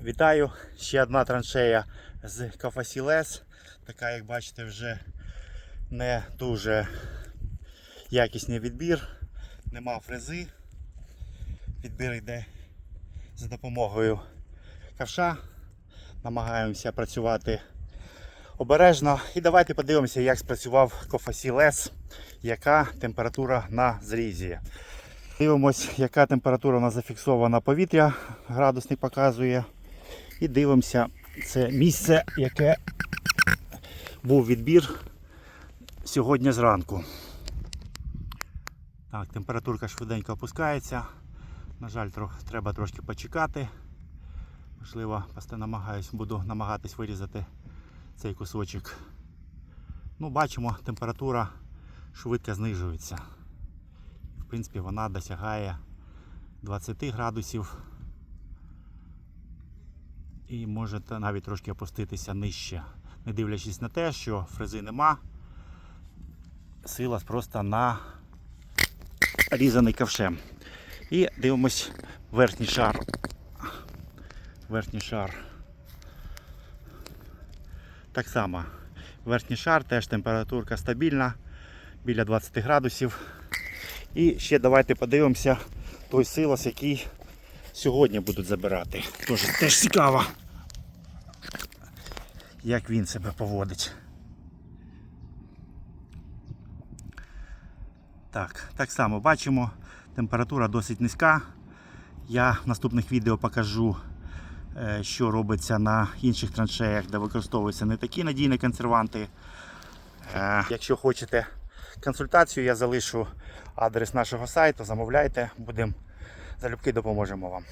Вітаю! Ще одна траншея з Кафасілес. Така, як бачите, вже не дуже якісний відбір. Нема фрези. Відбір йде за допомогою ковша. Намагаємося працювати обережно. І давайте подивимося, як спрацював Кофасілес, яка температура на зрізі. Дивимось, яка температура у нас зафіксована повітря, градусник показує. І дивимося це місце, яке був відбір сьогодні зранку. Так, температурка швиденько опускається. На жаль, трох, треба трошки почекати. Можливо, намагаюсь, буду намагатись вирізати цей кусочок. Ну, бачимо, температура швидко знижується. В принципі, вона досягає 20 градусів і може та навіть трошки опуститися нижче. Не дивлячись на те, що фрези нема, сила просто на різаний ковшем. І дивимось верхній шар. Верхній шар. Так само. Верхній шар теж температурка стабільна, біля 20 градусів. І ще давайте подивимося той силос, який сьогодні будуть забирати. Тож теж цікаво, як він себе поводить. Так, так само бачимо, температура досить низька. Я в наступних відео покажу, е, що робиться на інших траншеях, де використовуються не такі надійні консерванти. Е, Якщо хочете консультацію, я залишу адрес нашого сайту, замовляйте, будемо залюбки допоможемо вам.